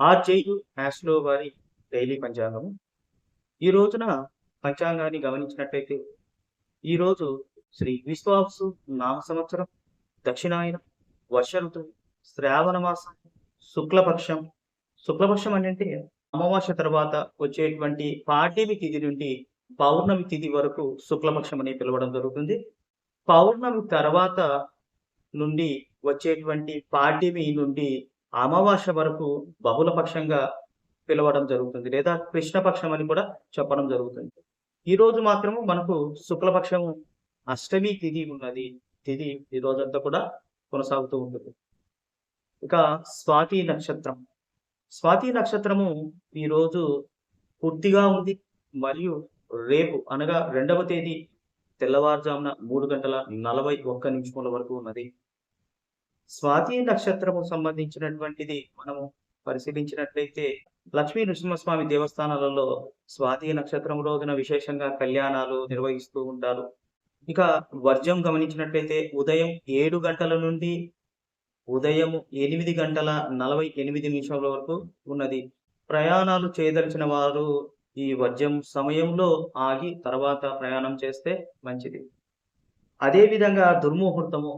ఆర్జేయు హ్యాస్లో యాస్లో వారి డైలీ పంచాంగము. ఈ రోజున పంచాంగాన్ని గమనించినట్లయితే ఈరోజు శ్రీ విశ్వాసు నామ సంవత్సరం దక్షిణాయనం వర్ష ఋతువు శ్రావణ మాసం శుక్లపక్షం. శుక్లపక్షం అంటే అమావాస్య తర్వాత వచ్చేటువంటి పాఠ్యమి తిథి నుండి పౌర్ణమి తిథి వరకు శుక్లపక్షం అని పిలవడం జరుగుతుంది. పౌర్ణమి తర్వాత నుండి వచ్చేటువంటి పాడ్యమి నుండి అమావాస్య వరకు బహుళపక్షంగా పిలవడం జరుగుతుంది లేదా కృష్ణపక్షం అని కూడా చెప్పడం జరుగుతుంది. ఈ రోజు మాత్రము మనకు శుక్లపక్షము అష్టమి తిథి ఉన్నది. తిథి ఈ రోజంతా కూడా కొనసాగుతూ ఉంటుంది. ఇక స్వాతి నక్షత్రం. స్వాతి నక్షత్రము ఈ రోజు పూర్తిగా ఉంది. మరియు రేపు అనగా రెండవ తేదీ తెల్లవారుజామున మూడు గంటల నలభై ఒక్క నిమిషముల వరకు ఉన్నది. స్వాతి నక్షత్రము సంబంధించినటువంటిది మనము పరిశీలించినట్లయితే లక్ష్మీ నృసింహస్వామి దేవస్థానాలలో స్వాతి నక్షత్రం రోజున విశేషంగా కళ్యాణాలు నిర్వహిస్తూ ఉంటారు. ఇక వర్జం గమనించినట్లయితే ఉదయం ఏడు గంటల నుండి ఉదయం ఎనిమిది గంటల నలభై ఎనిమిది నిమిషాల వరకు ఉన్నది. ప్రయాణాలు చేయదలిచిన వారు ఈ వర్జం సమయంలో ఆగి తర్వాత ప్రయాణం చేస్తే మంచిది. అదే విధంగా దుర్ముహూర్తము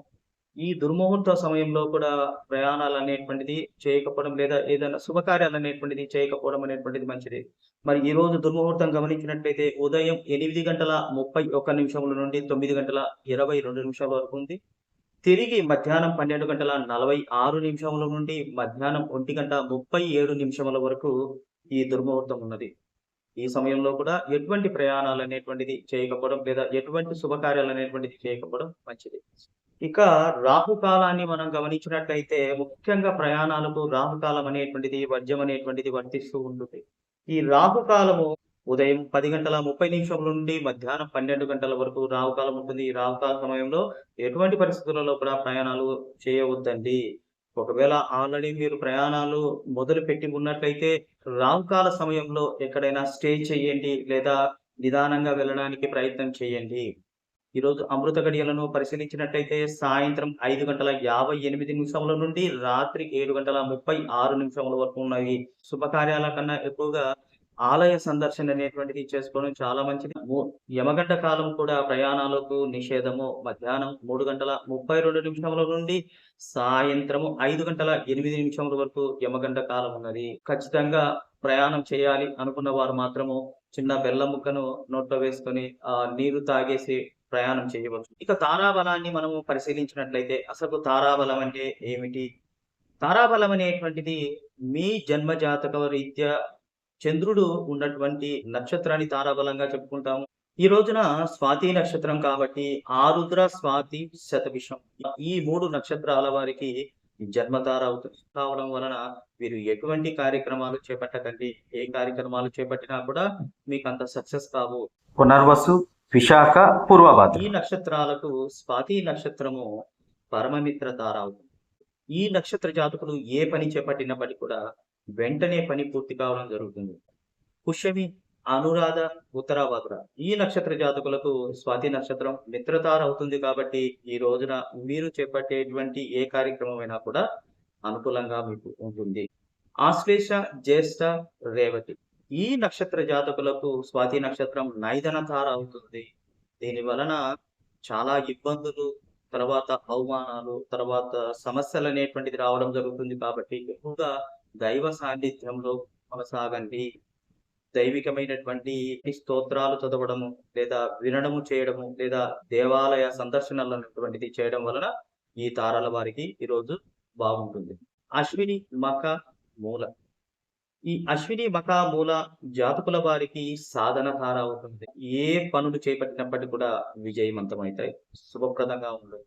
ఈ దుర్ముహూర్త సమయంలో కూడా ప్రయాణాలు అనేటువంటిది చేయకపోవడం లేదా ఏదైనా శుభకార్యాలు అనేటువంటిది చేయకపోవడం అనేటువంటిది మంచిది. మరి ఈ రోజు దుర్ముహూర్తం గమనించినట్లయితే ఉదయం ఎనిమిది గంటల ముప్పై ఒక్క నిమిషముల నుండి తొమ్మిది గంటల ఇరవై రెండు నిమిషాల వరకు ఉంది. తిరిగి మధ్యాహ్నం పన్నెండు గంటల నలభై ఆరు నిమిషముల నుండి మధ్యాహ్నం ఒంటి గంట ముప్పై ఏడు నిమిషముల వరకు ఈ దుర్ముహూర్తం ఉన్నది. ఈ సమయంలో కూడా ఎటువంటి ప్రయాణాలు అనేటువంటిది చేయకపోవడం లేదా ఎటువంటి శుభకార్యాలు అనేటువంటిది చేయకపోవడం మంచిది. ఇక రాహుకాలాన్ని మనం గమనించినట్లయితే ముఖ్యంగా ప్రయాణాలకు రాహుకాలం అనేటువంటిది వజ్రం అనేటువంటిది వర్తిస్తూ ఉంటుంది. ఈ రాహుకాలము ఉదయం పది గంటల ముప్పై నిమిషం నుండి మధ్యాహ్నం పన్నెండు గంటల వరకు రాహుకాలం ఉంటుంది. ఈ రాహుకాల సమయంలో ఎటువంటి పరిస్థితులలో కూడా ప్రయాణాలు చేయవద్దండి. ఒకవేళ ఆల్రెడీ మీరు ప్రయాణాలు మొదలు పెట్టి ఉన్నట్లయితే రాహుకాల సమయంలో ఎక్కడైనా స్టే చేయండి లేదా నిదానంగా వెళ్ళడానికి ప్రయత్నం చేయండి. ఈరోజు అమృత గడియలను పరిశీలించినట్టయితే సాయంత్రం ఐదు గంటల యాభై ఎనిమిది నిమిషముల నుండి రాత్రి ఏడు గంటల ముప్పై ఆరు నిమిషముల వరకు ఉన్నాయి. శుభకార్యాల కన్నా ఎక్కువగా ఆలయ సందర్శన అనేటువంటిది చేసుకోవడం చాలా మంచిది. యమగంట కాలం కూడా ప్రయాణాలకు నిషేధము. మధ్యాహ్నం మూడు గంటల ముప్పై రెండు నిమిషముల నుండి సాయంత్రము ఐదు గంటల ఎనిమిది నిమిషముల వరకు యమగంట కాలం ఉన్నది. ఖచ్చితంగా ప్రయాణం చేయాలి అనుకున్న వారు మాత్రము చిన్న బెల్ల ముక్కను నోట్లో వేసుకొని ఆ నీరు తాగేసి ప్రయాణం చేయవచ్చు. ఇక తారాబలాన్ని మనము పరిశీలించినట్లయితే అసలు తారాబలం అంటే ఏమిటి? తారాబలం అనేటువంటిది మీ జన్మ జాతక రీత్యా చంద్రుడు ఉన్నటువంటి నక్షత్రాన్ని తారాబలంగా చెప్పుకుంటాము. ఈ రోజున స్వాతి నక్షత్రం కాబట్టి ఆరుద్ర స్వాతి శతభిషం ఈ మూడు నక్షత్రాల వారికి జన్మతార కావడం వలన వీరు ఎటువంటి కార్యక్రమాలు చేపట్టకండి ఏ కార్యక్రమాలు చేపట్టినా కూడా మీకు అంత సక్సెస్ కావు. పునర్వసు విశాఖ పూర్వభాద్ర. ఈ నక్షత్రాలకు స్వాతి నక్షత్రము పరమమిత్ర తార అవుతుంది ఈ నక్షత్ర జాతకులు ఏ పని చేపట్టినప్పటికీ కూడా వెంటనే పని పూర్తి కావడం జరుగుతుంది. పుష్యమి అనురాధ ఉత్తరాభద్ర. ఈ నక్షత్ర జాతకులకు స్వాతి నక్షత్రం మిత్రతార అవుతుంది కాబట్టి ఈ రోజున మీరు చేపట్టేటువంటి ఏ కార్యక్రమమైనా కూడా అనుకూలంగా మీకు ఉంటుంది. ఆశ్లేష జ్యేష్ఠ రేవతి. ఈ నక్షత్ర జాతకులకు స్వాతి నక్షత్రం నైదన తార అవుతుంది దీని వలన చాలా ఇబ్బందులు తర్వాత అవమానాలు తర్వాత సమస్యలు అనేటువంటిది రావడం జరుగుతుంది కాబట్టి ఎక్కువగా దైవ సాన్నిధ్యంలో కొనసాగండి. దైవికమైనటువంటి స్తోత్రాలు చదవడము లేదా వినడము చేయడము లేదా దేవాలయ సందర్శనలు అనేటువంటిది చేయడం వలన ఈ తారాల వారికి ఈరోజు బాగుంటుంది. అశ్విని మక మూల. ఈ అశ్విని మూల జాతకుల వారికి సాధన అవుతుంది. ఏ పనులు చేపట్టినప్పటికీ కూడా విజయవంతమవుతాయి. శుభప్రదంగా ఉంటుంది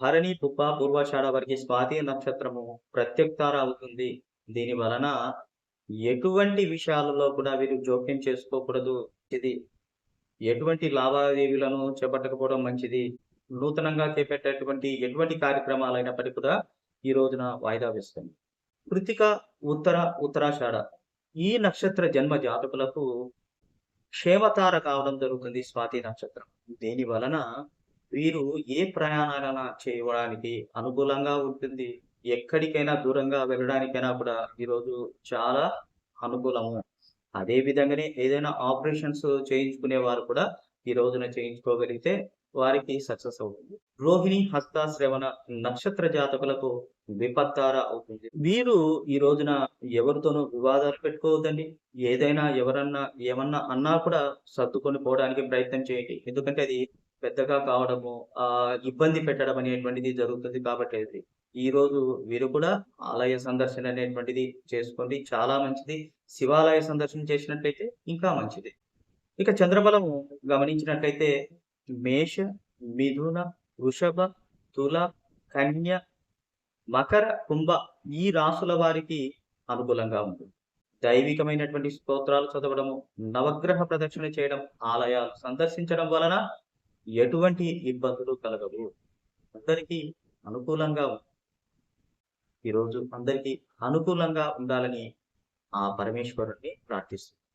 హరణి పుప్ప పూర్వాషాఢ వారికి స్వాతి నక్షత్రము ప్రత్యుక్తార అవుతుంది. దీని వలన ఎటువంటి విషయాలలో కూడా వీరు జోక్యం చేసుకోకూడదు. ఇది ఎటువంటి లావాదేవీలను చేపట్టకపోవడం మంచిది. నూతనంగా చేపట్టేటువంటి ఎటువంటి కార్యక్రమాలు అయినప్పటికీ కూడా ఈ రోజున వాయిదా వేస్తుంది కృతిక ఉత్తర ఉత్తరాషాఢ. ఈ నక్షత్ర జన్మ జాతకులకు క్షేమతార కావడం జరుగుతుంది స్వాతి నక్షత్రం. దీని వలన వీరు ఏ ప్రయాణాలైనా చేయడానికి అనుకూలంగా ఉంటుంది. ఎక్కడికైనా దూరంగా వెళ్ళడానికైనా కూడా ఈరోజు చాలా అనుకూలము. అదే విధంగానే ఏదైనా ఆపరేషన్స్ చేయించుకునే వారు కూడా ఈ రోజున చేయించుకోగలిగితే వారికి సక్సెస్ అవుతుంది. రోహిణి హస్త శ్రవణ నక్షత్ర జాతకులకు విపత్తార అవుతుంది. వీరు ఈ రోజున ఎవరితోనూ వివాదాలు పెట్టుకోవద్దండి. ఏదైనా ఎవరన్నా ఏమన్నా అన్నా కూడా సర్దుకొని పోవడానికి ప్రయత్నం చేయండి. ఎందుకంటే అది పెద్దగా కావడము ఆ ఇబ్బంది పెట్టడం అనేటువంటిది జరుగుతుంది కాబట్టి అది. ఈ రోజు వీరు కూడా ఆలయ సందర్శన అనేటువంటిది చేసుకోండి. చాలా మంచిది. శివాలయ సందర్శన చేసినట్లయితే ఇంకా మంచిది. ఇక చంద్రబలము గమనించినట్లయితే మేష మిథున వృషభ తుల కన్య మకర కుంభ ఈ రాసుల వారికి అనుకూలంగా ఉంటుంది దైవికమైనటువంటి స్తోత్రాలు చదవడము నవగ్రహ ప్రదక్షిణ చేయడం ఆలయాలు సందర్శించడం వలన ఎటువంటి ఇబ్బందులు కలగవు అందరికీ అనుకూలంగా ఉంది. ఈరోజు అందరికీ అనుకూలంగా ఉండాలని ఆ పరమేశ్వరుణ్ణి ప్రార్థిస్తుంది